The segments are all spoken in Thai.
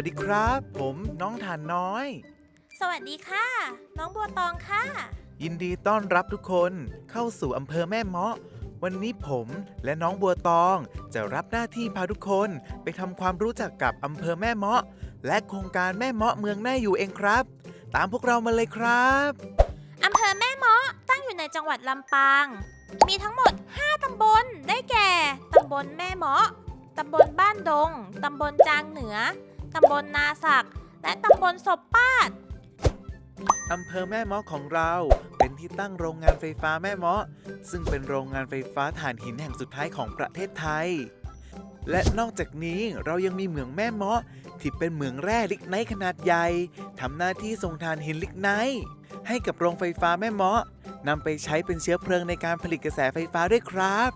สวัสดีครับ ผมน้องฐานน้อย สวัสดีค่ะ น้องบัวตองค่ะ ยินดีต้อนรับทุกคนเข้าสู่อำเภอแม่เมาะ วันนี้ผมและน้องบัวตองจะรับหน้าที่พาทุกคนไปทำความรู้จักกับอำเภอแม่เมาะ และโครงการแม่เมาะเมืองน่าอยู่เองครับ ตามพวกเรามาเลยครับ อำเภอแม่เมาะตั้งอยู่ในจังหวัดลำปาง มีทั้งหมด 5 ตำบล ได้แก่ ตำบลแม่เมาะ ตำบลบ้านดง ตำบลจางเหนือ ตำบลนาศักและตำบลศพป้าด อำเภอแม่เมาะของเรา เป็นที่ตั้งโรงงานไฟฟ้าแม่เมาะ ซึ่งเป็นโรงงานไฟฟ้าถ่านหินแห่งสุดท้ายของประเทศไทย และนอกจากนี้เรายังมีเหมืองแม่เมาะ ที่เป็นเหมืองแร่ลิกไนท์ขนาดใหญ่ทำหน้าที่ส่งถ่านหินลิกไนท์ให้กับโรงไฟฟ้าแม่เมาะนำไปใช้เป็นเชื้อเพลิงในการผลิตกระแสไฟฟ้าด้วยครับ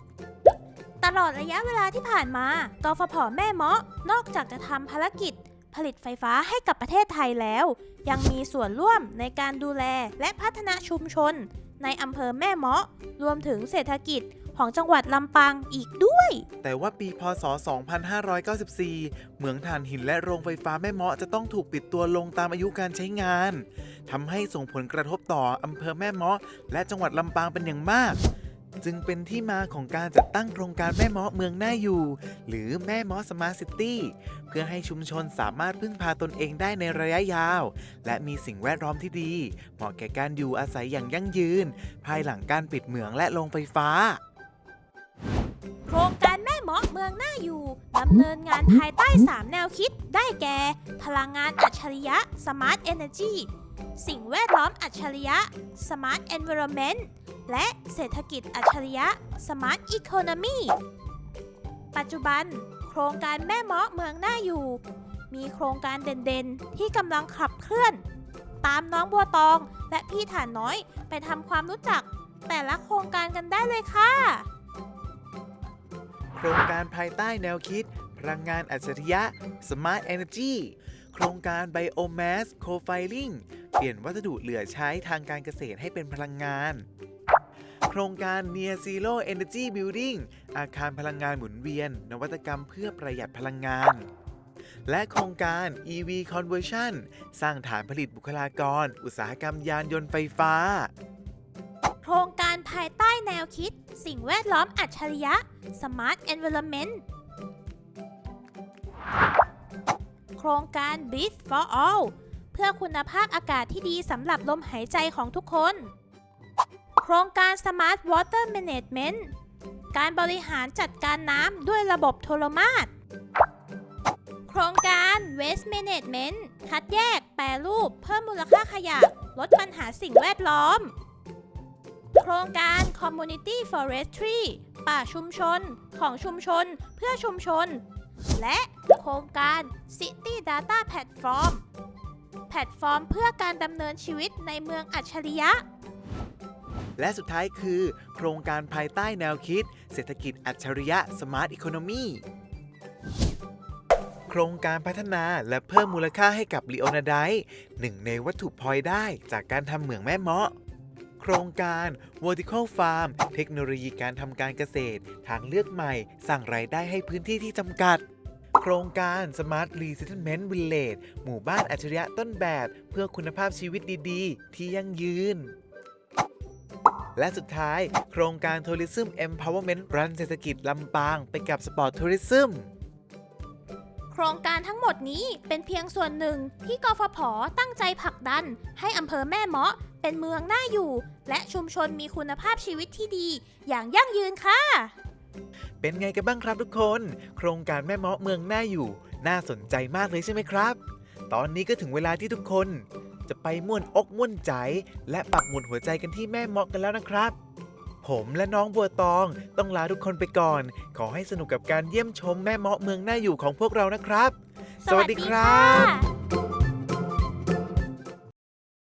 ลอดระยะเวลาที่ผ่านมากฟผแม่เมาะ นอกจากจะทำภารกิจ ผลิตไฟฟ้าให้กับประเทศไทยแล้ว ยังมีส่วนร่วมในการดูแลและพัฒนาชุมชน ในอำเภอแม่เมาะ รวมถึงเศรษฐกิจของจังหวัดลำปางอีกด้วย แต่ว่าปีพศ 2594 เหมืองถ่านหินและโรงไฟฟ้าแม่เมาะจะต้องถูกปิดตัวลงตามอายุการใช้งาน ทำให้ส่งผลกระทบต่ออำเภอแม่เมาะ และจังหวัดลำปางเป็นอย่างมาก จึงเป็นที่มาของการจัดตั้งโครงการแม่เมาะเมืองหน่าอยู่ หรือแม่เมาะสมาร์ทซิตี้ เพื่อให้ชุมชนสามารถพึ่งพาตนเองได้ในระยะยาว และมีสิ่งแวดล้อมที่ดี เหมาะแก่การอยู่อาศัยอย่างยั่งยืน ภายหลังการปิดเหมืองและโรงไฟฟ้า โครงการแม่เมาะเมืองหน่าอยู่ดำเนินงานภายใต้ 3 แนวคิด ได้แก่ พลังงานอัจฉริยะ Smart Energy สิ่งแวดล้อมอัจฉริยะ Smart Environment และเศรษฐกิจอัจฉริยะ Smart Economy ปัจจุบัน โครงการแม่เมาะเมืองหน่าอยู่ มีโครงการเด่นๆ ที่กำลังขับเคลื่อน ตามน้องบัวตองและพี่ฐานน้อยไปทำความรู้จัก แต่ละโครงการกันได้เลยค่ะ โครงการภายใต้แนวคิด พลังงานอัจฉริยะ Smart Energy โครงการ Biomass Co-firing เปลี่ยนวัสดุเหลือใช้ทางการเกษตรให้เป็นพลังงาน ครงการ Near Zero Energy Building อาคารพลังงานหมุนเวียน นวัตกรรมเพื่อประหยัดพลังงาน และโครงการ EV Conversion สร้างฐานผลิตบุคลากร อุตสาหกรรมยานยนต์ไฟฟ้า โครงการภายใต้แนวคิด สิ่งแวดล้อมอัจฉริยะ Smart Environment โครงการ b r e a t h for All เพื่อคุณภาพอากาศที่ดีสำหรับลมหายใจของทุกคน โครงการ Smart Water Management การบริหารจัดการน้ำด้วยระบบโทรมาตโครงการ Waste Management คัดแยกแปรรูปเพิ่มมูลค่าขยะ ลดปัญหาสิ่งแวดล้อม โครงการ Community Forestry ป่าชุมชนของชุมชนเพื่อชุมชน และโครงการ City Data Platform แพลตฟอร์มเพื่อการดำเนินชีวิตในเมืองอัจฉริยะ และสุดท้ายคือ โครงการภายใต้แนวคิด เศรษฐกิจอัจฉริยะ Smart Economy โครงการพัฒนาและเพิ่มมูลค่าให้กับลีโอนาไดหนึ่งในวัตถุพลอยได้จากการทำเหมืองแม่เมาะโครงการ Vertical Farm เทคโนโลยีการทำการเกษตร ทางเลือกใหม่ สร้างรายได้ให้พื้นที่ที่จำกัด โครงการ Smart Resettlement Village หมู่บ้านอัจฉริยะต้นแบบ เพื่อคุณภาพชีวิตดี ๆ ที่ยั่งยืน และสุดท้าย โครงการ Tourism Empowerment รันเศรษฐกิจลำปาง ไปกับ Sport Tourism โครงการทั้งหมดนี้เป็นเพียงส่วนหนึ่งที่กฟผตั้งใจผลักดัน ให้อำเภอแม่เมาะเป็นเมืองน่าอยู่ และชุมชนมีคุณภาพชีวิตที่ดี อย่างยั่งยืนค่ะ เป็นไงกันบ้างครับทุกคน โครงการแม่เมาะเมืองน่าอยู่ น่าสนใจมากเลยใช่ไหมครับ ตอนนี้ก็ถึงเวลาที่ทุกคน จะไปม่วนอกม่วนใจ และปักหมุดหัวใจกันที่แม่เมาะกันแล้วนะครับ ผมและน้องบัวตองต้องลาทุกคนไปก่อน ขอให้สนุกกับการเยี่ยมชมแม่เมาะเมืองน่าอยู่ของพวกเรานะครับ สวัสดีครับ